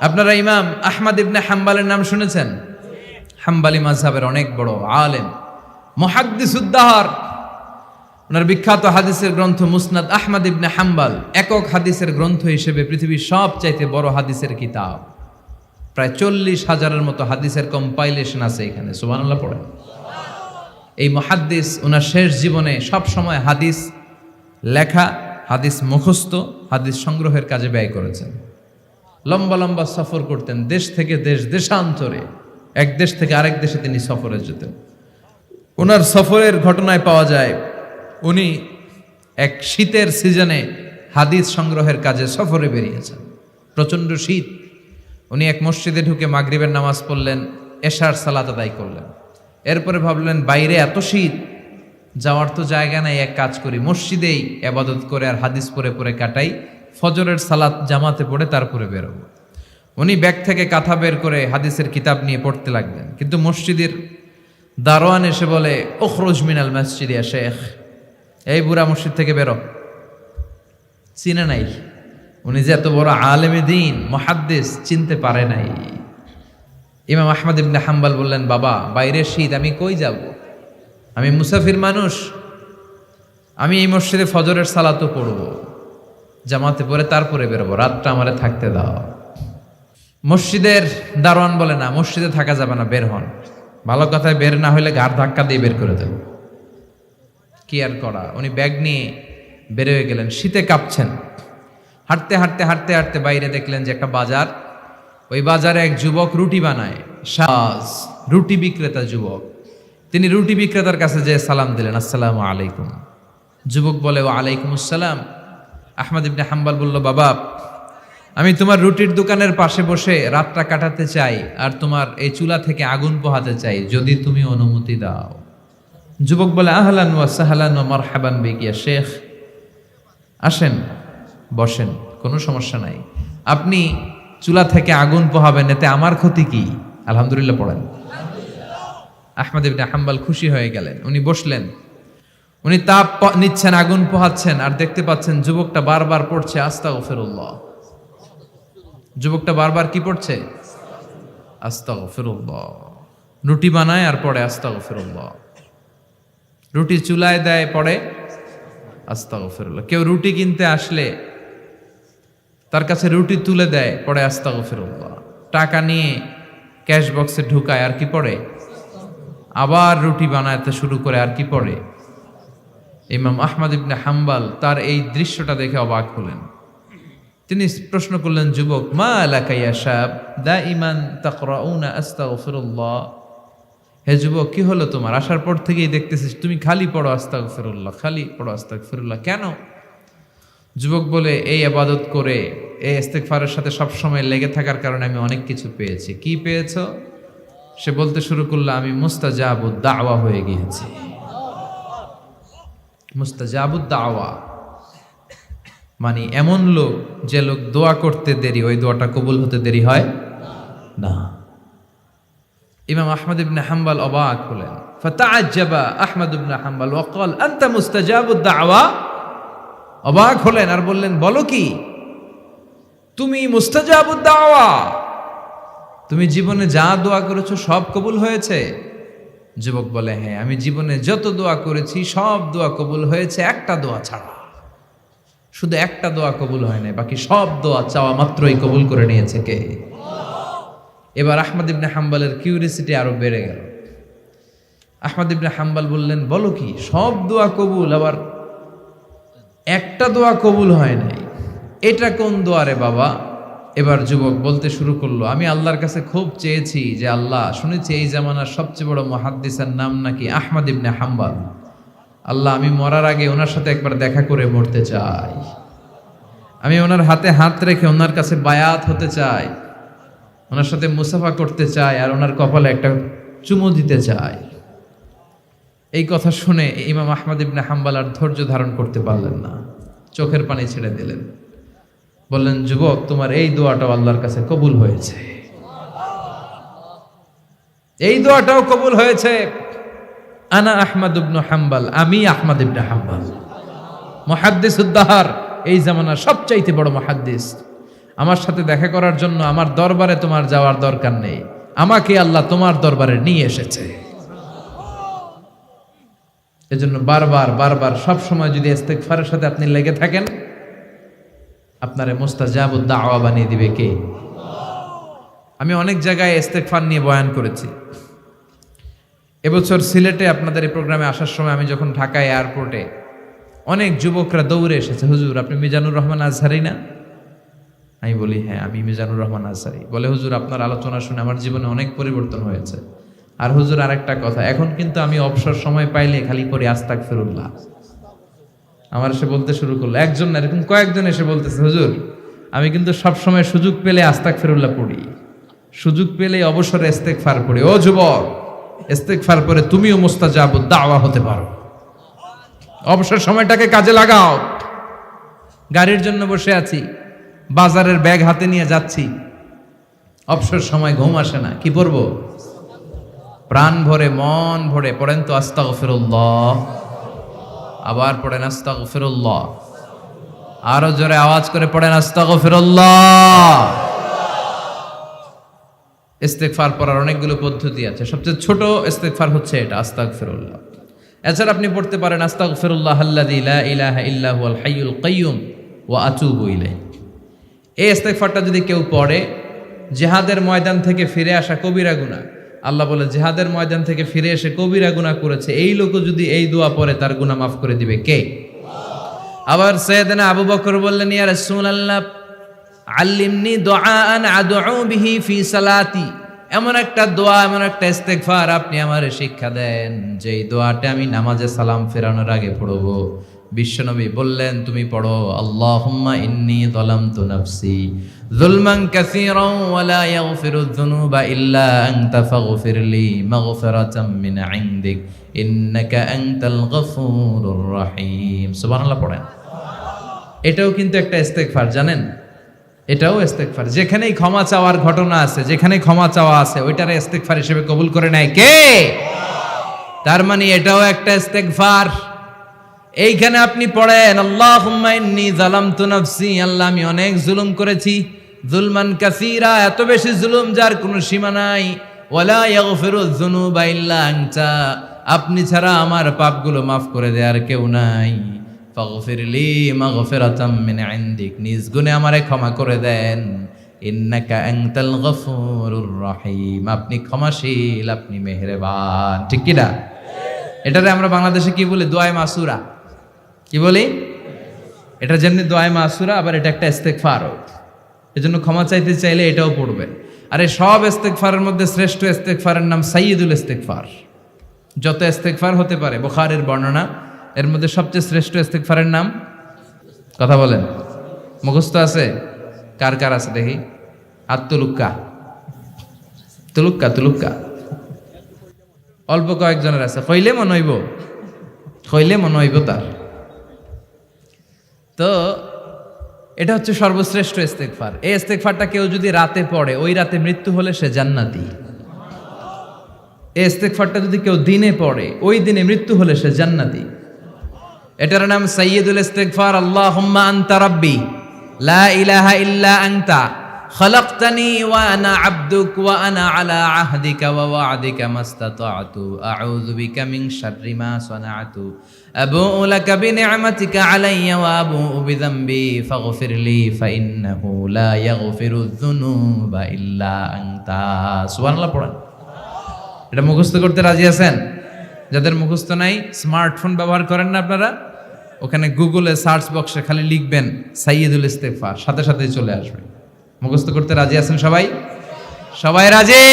আপনারা ইমাম আহমদ ইবনে হাম্বালের নাম শুনেছেন? হাম্বালি মাযহাবের অনেক বড় আলেম, মুহাদ্দিস উদ্দাহার। ওনার বিখ্যাত হাদিসের গ্রন্থ মুসনাদ আহমদ ইবনে হাম্বাল, একক হাদিসের গ্রন্থ হিসেবে পৃথিবীর সব চাইতে বড় হাদিসের কিতাব। প্রায় চল্লিশ হাজারের মতো হাদিসের কম্পাইলেশন আছে এখানে, সুবহানাল্লাহ পড়ে এই মহাদ্দিস, ওনার শেষ জীবনে সব সময় হাদিস লেখা, হাদিস মুখস্থ, হাদিস সংগ্রহের কাজে ব্যয় করেছেন। লম্বা লম্বা সফর করতেন দেশ থেকে দেশ, দেশান্তরে। এক দেশ থেকে আরেক দেশে তিনি সফরে যেতেন। ওনার সফরের ঘটনায় পাওয়া যায়, উনি এক শীতের সিজনে হাদিস সংগ্রহের কাজে সফরে বেরিয়েছেন। প্রচণ্ড শীত। উনি এক মসজিদে ঢুকে মাগরিবের নামাজ পড়লেন, এশার সালাত আদায় করলেন। এরপরে ভাবলেন, বাইরে এত শীত, যাওয়ার তো জায়গা নাই, এক কাজ করি, মসজিদেই আবাদত করে আর হাদিস পরে পরে কাটাই। ফজরের সালাত জামাতে পড়ে তারপরে বেরোবো উনি ব্যাগ থেকে কাঁথা বের করে হাদিসের কিতাব নিয়ে পড়তে লাগলেন। কিন্তু মসজিদের দারোয়ান এসে বলে ওখরোজ মিনাল মসজিদিয়া শেখ, এই বুড়া মসজিদ থেকে বেরো চিনে নাই। উনি যে এত বড় আলেমে দিন মহাদ্দেশ চিনতে পারে নাই। ইমাম আহমদ ইবনে হাম্বাল বললেন, বাবা, বাইরে শীত, আমি কই যাব? আমি মুসাফির মানুষ। আমি এই মসজিদে ফজরের সালাতও পড়ব। জামাতে পরে তারপরে বেরোবো, রাতটা আমারে থাকতে দাও। মসজিদের দারোয়ান বলে না, মসজিদে থাকা যাবে না, বের হন। ভালো কথায় বের না হলে ঘাড় ধাক্কা দিয়ে বের করে দেব। কি আর করা? উনি ব্যাগ নিয়ে বের হয়ে গেলেন, শীতে কাঁপছেন। হাঁটতে হাঁটতে হাঁটতে হাঁটতে বাইরে দেখলেন যে একটা বাজার। ওই বাজারে এক যুবক রুটি বানায়। সাজ, রুটি বিক্রেতা যুবক। তিনি রুটি বিক্রেতার কাছে যে সালাম দিলেন, আসসালামু আলাইকুম। যুবক বলে ও আলাইকুম আসসালাম। আহমদ ইবনে হাম্বাল বলল, বাবা, আমি তোমার রুটির দোকানের পাশে বসে রাতটা কাটাতে চাই আর তোমার এই চুলা থেকে আগুন পোহাতে চাই, যদি তুমি অনুমতি দাও। যুবক বলে, আহলান ওয়া সাহলান ওয়া মারহাবান বিকিয়া শেখ। আসেন, বসেন, কোনো সমস্যা নাই। আপনি চুলা থেকে আগুন পোহাবেন, এতে আমার ক্ষতি কি? আলহামদুলিল্লাহ, পড়েন। আহমদ ইবনে হাম্বাল খুশি হয়ে গেলেন। উনি বসলেন। উনি তাপ নিচ্ছেন, আগুন পোহাচ্ছেন, আর দেখতে পাচ্ছেন যুবকটা বারবার পড়ছে আস্তা গফিরুল্লাহ যুবকটা বারবার কি পড়ছে? আস্তা গফিরুল্লাহ রুটি বানায় আর পড়ে আস্তা গফিরুল্লাহ রুটি চুলায় দেয়, পড়ে আস্তা গফিরুল্লাহ কেউ রুটি কিনতে আসলে তার কাছে রুটি তুলে দেয়, পড়ে আস্তা গফিরুল্লাহ টাকা নিয়ে ক্যাশ বক্সে ঢুকায়, আর কি পড়ে? আবার রুটি বানাতে শুরু করে, আর কি পড়ে? ইমাম আহমদ ইবনে হাম্বাল তার এই দৃশ্যটা দেখে অবাক হলেন। তিনি প্রশ্ন করলেন, যুবক, মা এলাকাইয়া সাহেব দা ইমান তাকরাউনা আস্তাগফিরুল্লাহ। হে যুবক, কি হলো তোমার? আসার পর থেকেই দেখতেছিস, তুমি খালি পড়ো আস্তাগফিরুল্লাহ, খালি পড়ো আস্তাগফিরুল্লাহ। কেন? যুবক বলে, এই আবাদত করে, এই ইস্তেগফারের সাথে সব সময় লেগে থাকার কারণে আমি অনেক কিছু পেয়েছি। কি পেয়েছ? সে বলতে শুরু করল, আমি মুস্তাজাবুদ দাওয়া হয়ে গিয়েছি। মুস্তাজাবুদ দাওয়া মানে এমন লোক যে লোক দোয়া করতে দেরি ওই দোয়াটা কবুল হতে দেরি হয় না। ইমাম আহমদ ইবনে হাম্বাল অবাক হলেন। ফাতাআজ্জাবা আহমদ ইবনে হাম্বাল ওয়াকাল, আনতা মুস্তাজাবুদ দাওয়া অবাক হলেন আর বললেন, বলো কি? তুমি মুস্তাজাবুদ দাওয়া তুমি জীবনে যা দোয়া করেছ সব কবুল হয়েছে? যুবক বলে হ্যাঁ আমি জীবনে যত দোয়া করেছি, সব দোয়া কবুল হয়েছে, একটা দোয়া ছাড়া। শুধু একটা দোয়া কবুল হয় নাই, বাকি সব দোয়া চাওয়া মাত্রই কবুল করে নিয়েছে কে? এবার আহমদ ইবনে হাম্বালের কিউরিসিটি আরও বেড়ে গেল। আহমদ ইবনে হাম্বাল বললেন, বলো কি, সব দোয়া কবুল, আবার একটা দোয়া কবুল হয় নাই। এটা কোন দোয়ারে বাবা? এবার যুবক বলতে শুরু করল, আমি আল্লাহর কাছে খুব চেয়েছি যে আল্লাহ, শুনেছি এই জামানার সবচেয়ে বড় মহাদ্দিসের নাম নাকি আহমদ ইবনে হাম্বাল। আল্লাহ, আমি মরার আগে ওনার সাথে একবার দেখা করে মরতে চাই। আমি ওনার হাতে হাত রেখে ওনার কাছে বায়াত হতে চাই। ওনার সাথে মুসাফা করতে চাই আর ওনার কপালে একটা চুমু দিতে চাই। এই কথা শুনে ইমাম আহমদ ইবনে হাম্বাল আর ধৈর্য ধারণ করতে পারলেন না। চোখের পানি ছেড়ে দিলেন। বললেন, যুবক, তোমার এই দোয়াটাও আল্লাহর কাছে কবুল হয়েছে। এই দোয়াটাও কবুল হয়েছে। আনা আহমদ ইবনু হাম্বাল, আমি আহমদ ইবনে হাম্বাল। মহাদ্দিস উদ্দাহার, এই জামানার সবচাইতে বড় মহাদ্দিস। আমার সাথে দেখা করার জন্য আমার দরবারে তোমার যাওয়ার দরকার নেই। আমাকে আল্লাহ তোমার দরবারে নিয়ে এসেছে। এজন্য বারবার বারবার সব সময় যদি ইস্তেগফারের সাথে আপনি লেগে থাকেন আপনারে মোস্তাজাবুদ দাওয়া বানিয়ে দিবে কে? আমি অনেক জায়গায় ইস্তেগফার নিয়ে বয়ান করেছি। এবছর সিলেটে আপনাদের এই প্রোগ্রামে আসার সময় আমি যখন ঢাকা এয়ারপোর্টে অনেক যুবকরা দৌড়ে এসেছে, হুজুর, আপনি মিজানুর রহমান আজহারি না? আমি বলি হ্যাঁ আমি মিজানুর রহমান আজহারি। বলে, হুজুর, আপনার আলোচনা শুনে আমার জীবনে অনেক পরিবর্তন হয়েছে। আর হুজুর, আরেকটা কথা, এখন কিন্তু আমি অবসর সময় পাইলে খালি পড়ি আস্তাক ফিরুল্লাহ আমার এসে বলতে শুরু করল। একজন না, এরকম কয়েকজন এসে বলতেছে, হুজুর, আমি কিন্তু সব সময় সুযোগ পেলে আস্তাক ফিরুল্লাহ পড়ি। সুযোগ পেলে অবসরে ইস্তেক ফার পড়ি। ও যুবক ইস্তেক ফার পরে তুমিও মোস্তাজাবুদ দাওয়া হতে পারো। অবসর সময়টাকে কাজে লাগাও। গাড়ির জন্য বসে আছি, বাজারের ব্যাগ হাতে নিয়ে যাচ্ছি। অবসর সময় ঘুম আসে না, কি পড়ব? প্রাণ ভরে, মন ভরে পড়েন তো আস্তাগ ফিরুল্লাহ আবার পড়েন আস্তাগ ফিরুল্লাহ আরও জোরে আওয়াজ করে পড়েন আস্তাগ ফিরুল্লাহ ইস্তেকফার পড়ার অনেকগুলো পদ্ধতি আছে। সবচেয়ে ছোট ইস্তেকফার হচ্ছে এটা আস্তাগ ফিরুল্লাহ এছাড়া আপনি পড়তে পারেন আস্তাগ ফিরুল্লাহ লা ইলাহা ইল্লা হুয়াল হাইয়ুল কাইয়ুম ওয়া আতুবু ইলাইহি। এই ইস্তেগফারটা যদি কেউ পড়ে, জেহাদের ময়দান থেকে ফিরে আসা কবিরা গুনাহ। আল্লাহ বলে, জেহাদের ময়দান থেকে ফিরে এসে কবিরা গুনাহ করেছে। এই লোকও যদি এই দোয়া পরে তার গুনাহ মাফ করে দিবে। কে? আবার সৈয়দনা আবু বকর বললেন, ইয়া রাসূলুল্লাহ, আল্লিমনি দুআআন আদউ বিহি ফি সালাতি। এমন একটা দোয়া, এমন একটা ইস্তেগফার আপনি আমারে শিক্ষা দেন, যেই দোয়াটা আমি নামাজে সালাম ফেরানোর আগে পড়ব। বিশ্বনবী বললেন, তুমি পড়ো, আল্লাহুম্মা ইন্নী যালামতু নাফসি। যুলমান কাসীরান ওয়া লা ইয়াগফিরু যুনুবা ইল্লা আনতা ফাগফিরলি মাগফিরাতাম মিন ইনদিক, ইন্নাকা আনতাল গফুরুর রহিম। সুবহানাল্লাহ পড়েন। এটাও কিন্তু একটা ইস্তেগফার, জানেন? এটাও ইস্তেগফার। যেখানেই ক্ষমা চাওয়ার ঘটনা আছে যেখানে ক্ষমা চাওয়া আছে, ওইটারে ইস্তেগফার হিসেবে কবুল করে নেয় কে? তার মানে এটাও একটা ইস্তেগফার। এইখানে আপনি পড়েন আল্লাহ আল্লাহুম্মা ইন্নী যালামতু নাফসি আল্লাহ আমি অনেক জুলুম করেছি। জুলমান কাসিরা, এত বেশি জুলুম যার কোনো সীমা নাই। ওয়ালা ইয়াগফিরু যুনুবা ইল্লা আনতা আপনি ছাড়া আমার পাপগুলো মাফ করে দেওয়ার কেউ নাই। ফাগফিরলি মাগফিরাতাম মিন ইনদিক নিজ গুণে আমারে ক্ষমা করে দেন। ইন্নাকা আনতাল গফুরুর রহিম আপনি ক্ষমাশীল, আপনি মেহেরবান। ঠিক কি না? এটারে আমরা বাংলাদেশে কি বলি? দোয়ায় মাসুরা। কি বলি? এটা যেমনি দোয়ায় মাসুরা, আবার এটা একটা ইস্তেগফারও। এজন্য ক্ষমা চাইতে চাইলে এটাও পড়বে। আরে সব ইস্তেগফারের মধ্যে শ্রেষ্ঠ ইস্তেগফারের নাম সাইয়্যিদুল ইস্তেগফার। যত ইস্তেগফার হতে পারে, বুখারীর বর্ণনা, এর মধ্যে সবচেয়ে শ্রেষ্ঠ ইস্তেগফারের নাম? কথা বলেন। মুখস্থ আছে? কার কার আছে দেখি? আত্মলুক্কা তুলুক্কা। তুলুক্কা অল্প কয়েকজনের আছে। কইলে মনে হইব। কইলে মনে হইব তার। তো এটা হচ্ছে সর্বশ্রেষ্ঠ ইস্তেকফার এই ইস্তেকফারটা কেউ যদি রাতে পড়ে ওই রাতে মৃত্যু হলে সে জান্নাতি এই ইস্তেকফারটা যদি কেউ দিনে পড়ে ওই দিনে মৃত্যু হলে সে জান্নাতি এটার নাম সাইয়্যিদুল ইস্তেগফার আল্লাহুম্মা আনতা রাব্বি লা ইলাহা ইল্লা আনতা خلقتني وانا عبدك وانا على عهدك ووعدك ما استطعت اعوذ بك من شر ما صنعت ابوء لك بنعمتك علي وابوء بذنبي فاغفر لي فانه لا يغفر الذنوب الا انت سبحان الله পড়েন এটা মুখস্থ করতে রাজি আছেন যাদের মুখস্থ নাই স্মার্টফোন ব্যবহার করেন না আপনারা ওখানে গুগলে সার্চ বক্সে খালি লিখবেন সাইয়দুল ইস্তেগফার সাথে সাথে চলে আসবে মুখস্থ করতে রাজি আছেন সবাই সবাই রাজি